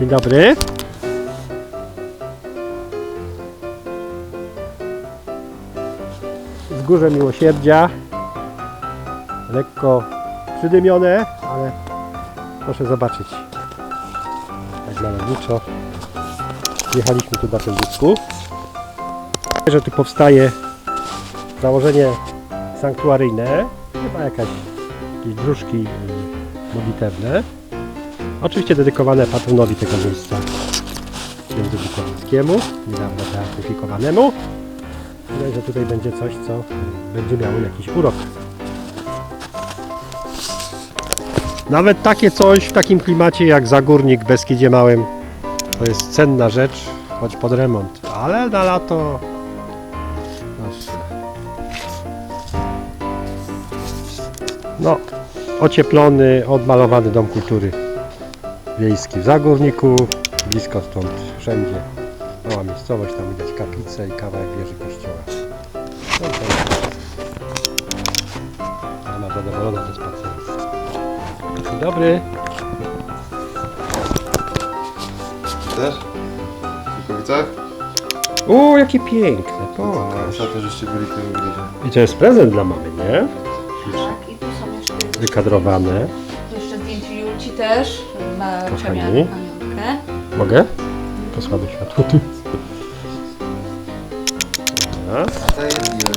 Dzień dobry. Wzgórze Miłosierdzia. Lekko przydymione, ale proszę zobaczyć. Tak malowniczo. Jechaliśmy tu na tym wózku. Że tu powstaje założenie sanktuaryjne. Chyba jakaś, jakieś y, modlitewne. Oczywiście dedykowane patronowi tego miejsca, księdzu Wikowickiemu, niedawno beatyfikowanemu. Myślę, że tutaj będzie coś, co będzie miało jakiś urok. Nawet takie coś w takim klimacie jak Zagórnik Beskidzie Małym to jest cenna rzecz, choć pod remont, ale na lato. No, ocieplony, odmalowany dom kultury wiejski w Zagórniku, blisko stąd wszędzie. Mała miejscowość, tam widać kaplicę i kawałek wieży kościoła. No to jest. Mama zadowolona ze spaceru. Dzień dobry. Też? W Kikowicach? O, jakie piękne, Tak, popatrz. ostatnio żeście byli w tym. I to jest prezent dla mamy, nie? Tak, i tu są jeszcze, Wykadrowane. Też. Ma Kochani. ciamia pamiątkę. Mogę? To słabe światło. A to jest ile?